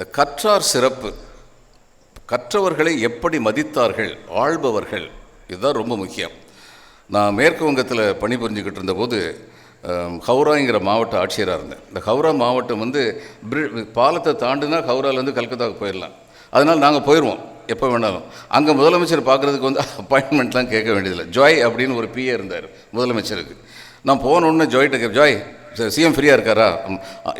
இந்த கற்றார் சிறப்பு. கற்றவர்களை எப்படி மதித்தார்கள் ஆள்பவர்கள் இதுதான் ரொம்ப முக்கியம். நான் மேற்கு வங்கத்தில் பணிபுரிஞ்சுக்கிட்டு இருந்தபோது ஹவுராங்கிற மாவட்ட ஆட்சியராக இருந்தேன். இந்த ஹவுரா மாவட்டம் வந்து பிரி- பாலத்தை தாண்டினா ஹவுராலேருந்து கல்கத்தாவுக்கு போயிடலாம். அதனால் நாங்கள் போயிடுவோம் எப்போ வேணாலும். அங்கே முதலமைச்சர் பார்க்குறதுக்கு வந்து அப்பாயின்மெண்ட்லாம் கேட்க வேண்டியதில்லை. ஜாய் அப்படின்னு ஒரு பிஏ இருந்தார் முதலமைச்சருக்கு. நான் போனோடனே ஜாய்கிட்ட கே சரி சிஎம் ஃப்ரீயாக இருக்காரா?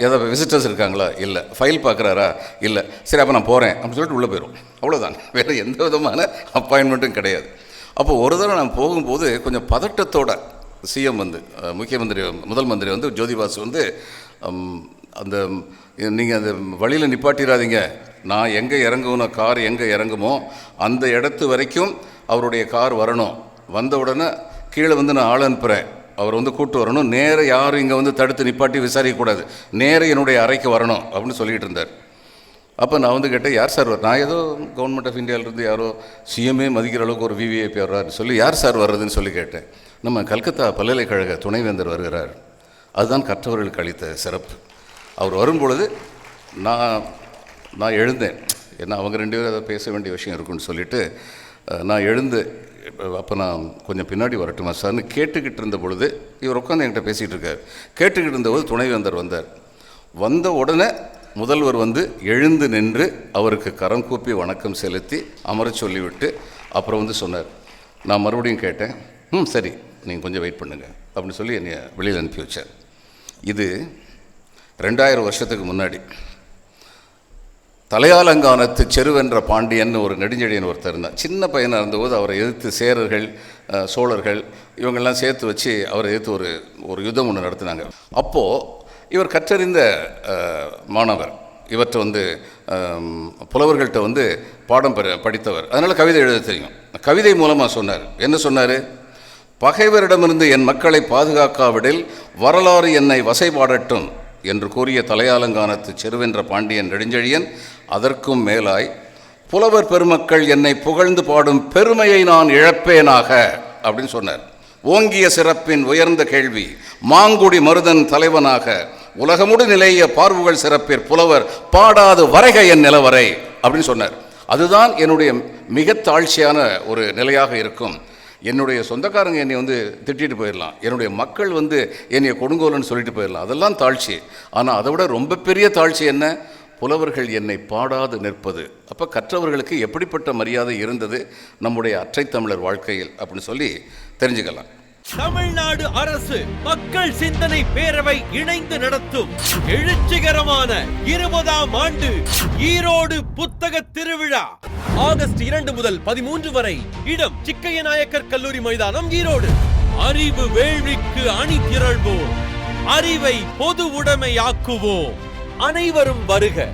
ஏதாவது விசிட்டர்ஸ் இருக்காங்களா? இல்லை. ஃபைல் பார்க்குறாரா? இல்லை. சரி அப்போ நான் போகிறேன் அப்படின்னு சொல்லிட்டு உள்ளே போயிடும் அவ்வளோதான் வேறு எந்த விதமான அப்பாயின்மெண்ட்டும் கிடையாது. அப்போ ஒரு தடவை நான் போகும்போது கொஞ்சம் பதட்டத்தோட சிஎம் வந்து முக்கிய முக்கியமந்திரி முதல் மந்திரி வந்து ஜோதிபாசு வந்து அந்த நீங்கள் அந்த வழியில் நிப்பாட்டிடாதீங்க நான் எங்கே இறங்குவேனோ கார் எங்கே இறங்குமோ அந்த இடத்து வரைக்கும் அவருடைய கார் வரணும். வந்த உடனே கீழே வந்து நான் ஆள் அனுப்புகிறேன் அவர் வந்து கூப்பிட்டு வரணும். நேராக யாரும் இங்கே வந்து தடுத்து நிப்பாட்டி விசாரிக்கக்கூடாது. நேராக என்னுடைய அறைக்கு வரணும் அப்படின்னு சொல்லிட்டு இருந்தார். அப்போ நான் வந்து கேட்டேன் யார் சார் வர நான் ஏதோ கவர்மெண்ட் ஆஃப் இந்தியாவிலேருந்து யாரோ சிஎம்ஏ மதிக்கிற அளவுக்கு ஒரு விவிஐபி வர்றாருன்னு சொல்லி யார் சார் வர்றதுன்னு சொல்லி கேட்டேன். நம்ம கல்கத்தா பல்கலைக்கழக துணைவேந்தர் வருகிறார். அதுதான் கற்றவர்களுக்கு அளித்த சிறப்பு. அவர் வரும்பொழுது நான் நான் எழுந்தேன். ஏன்னா அவங்க ரெண்டு பேரும் ஏதாவது பேச வேண்டிய விஷயம் இருக்குன்னு சொல்லிட்டு நான் எழுந்து அப்போ நான் கொஞ்சம் பின்னாடி வரட்டுமா சார்னு கேட்டுக்கிட்டு இருந்த பொழுது இவர் உட்காந்து என்கிட்ட பேசிகிட்டு இருக்கார். கேட்டுக்கிட்டு இருந்தபோது துணைவேந்தர் வந்தார். வந்த உடனே முதல்வர் வந்து எழுந்து நின்று அவருக்கு கரம் கூப்பி வணக்கம் செலுத்தி அமரச் சொல்லிவிட்டு அப்புறம் வந்து சொன்னார். நான் மறுபடியும் கேட்டேன் ம் சரி நீங்கள் கொஞ்சம் வெயிட் பண்ணுங்கள் அப்படின்னு சொல்லி என்னை வெளியில் அனுப்பி வச்சார். இது ரெண்டாயிரம் வருஷத்துக்கு முன்னாடி. தலையாலங்கானத்து செருவென்ற பாண்டியன் ஒரு நெடுஞ்செழியன் ஒருத்தர் இருந்தார். சின்ன பையனாக இருந்தபோது அவரை எதிர்த்து சேரர்கள் சோழர்கள் இவங்கெல்லாம் சேர்த்து வச்சு அவரை எதிர்த்து ஒரு ஒரு யுத்தம் ஒன்று நடத்தினாங்க. அப்போது இவர் கற்றறிந்த மாணவர் இவற்றை வந்து புலவர்கள்ட்ட வந்து பாடம் பெற படித்தவர். அதனால் கவிதை எழுத தெரியும். கவிதை மூலமாக சொன்னார். என்ன சொன்னார்? பகைவரிடமிருந்து என் மக்களை பாதுகாக்காவிடில் வரலாறு என்னை வசைபாடட்டும் என்று கூறிய தலையாலங்கானத்து செருவென்ற பாண்டியன் நெடுஞ்செழியன் அதற்கும் மேலாய் புலவர் பெருமக்கள் என்னை புகழ்ந்து பாடும் பெருமையை நான் இழப்பேனாக அப்படின்னு சொன்னார். ஓங்கிய சிறப்பின் உயர்ந்த கேள்வி மாங்குடி மருதன் தலைவனாக உலகமுடு நிலைய பார்வுகள் சிறப்பிற் புலவர் பாடாது வரைக என் நிலவரை அப்படின்னு சொன்னார். அதுதான் என்னுடைய மிக தாழ்ச்சியான ஒரு நிலையாக இருக்கும். என்னுடைய சொந்தக்காரங்க என்னை வந்து திட்டிட்டு போயிடலாம் என்னுடைய மக்கள் வந்து என்னை கொடுங்கோலன்னு சொல்லிட்டு போயிடலாம் அதெல்லாம் தாழ்ச்சி. ஆனால் அதை விட ரொம்ப பெரிய தாழ்ச்சி என்ன? புலவர்கள் என்னை பாடாது நிற்பது. அப்போ கற்றவர்களுக்கு எப்படிப்பட்ட மரியாதை இருந்தது நம்முடைய அற்றை தமிழர் வாழ்க்கையில்? அப்படின்னு சொல்லி தெரிஞ்சுக்கலாம். தமிழ்நாடு அரசு மக்கள் சிந்தனை பேரவை இணைந்து நடத்தும் எழுச்சிகரமான இருபதாம் ஆண்டு ஈரோடு புத்தக திருவிழா. ஆகஸ்ட் இரண்டு முதல் பதிமூன்று வரை இடம் சிக்கைய நாயக்கர் கல்லூரி மைதானம் ஈரோடு. அறிவு வேள்விக்கு அணி திரள்வோம் அறிவை பொது உடைமையாக்குவோம். அனைவரும் வருக.